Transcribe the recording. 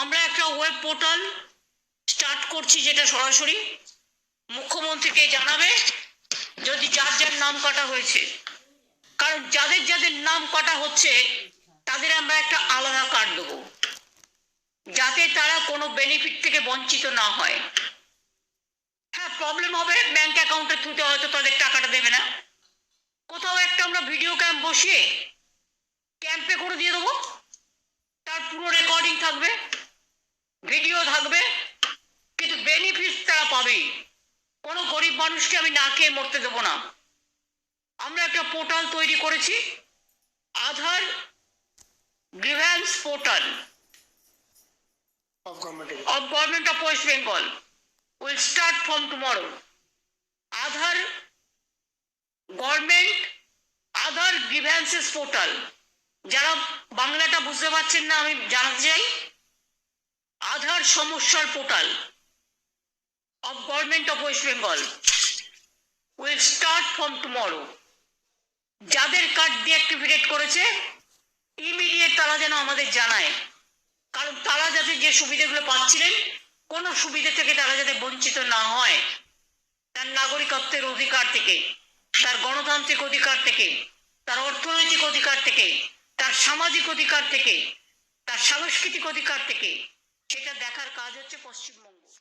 আমরা একটা web portal start করছি যেটা সরাসরি মুখ্যমন্ত্রীকে জানাবে যদি যার যার নাম কাটা হয়েছে। কারণ যাদের যাদের নাম কাটা হচ্ছে, তাদের আমরা একটা আলাদা কার্ড দেবো। যাতে তারা কোনো বেনিফিট থেকে বঞ্চিত না হয়। হ্যাঁ প্রবলেম হবে ব্যাংক অ্যাকাউন্টের থ্রুতে হয়তো তাদের টাকাটা দেবে না। কোথাও একটা আমরা ভিডিও ক্যাম্প বসিয়ে ক্যাম্পে করে দিয়ে দেবো। তার পুরো রেকর্ডিং থাকবে। ভিডিও থাকবে কিন্তু বেনিফিট তারা পাবেই কোনো গরিব মানুষকে আমি না খেয়ে মরতে দেবো না আমরা একটা পোর্টাল তৈরি করেছি Aadhaar grievance portal of government area. of Government of West Bengal will start from tomorrow. Aadhaar government Aadhaar grievances portal যারা বাংলাটা বুঝতে পারছেন না আমি জানাতে চাই আধার সমস্যার portal of government of West Bengal will start from tomorrow যাদের কার্ড ডিঅ্যাক্টিভেট করেছে ইমিডিয়েট তারা যেন আমাদের জানায়। কারণ তারা যাতে যে সুবিধাগুলো পাচ্ছিলেন, কোনো সুবিধা থেকে তারা যাতে বঞ্চিত না হয়, তার নাগরিকত্বের অধিকার থেকে, তার গণতান্ত্রিক অধিকার থেকে, তার অর্থনৈতিক অধিকার থেকে, তার সামাজিক অধিকার থেকে, তার সাংস্কৃতিক অধিকার থেকে দেখার কাজ হচ্ছে পশ্চিমবঙ্গ।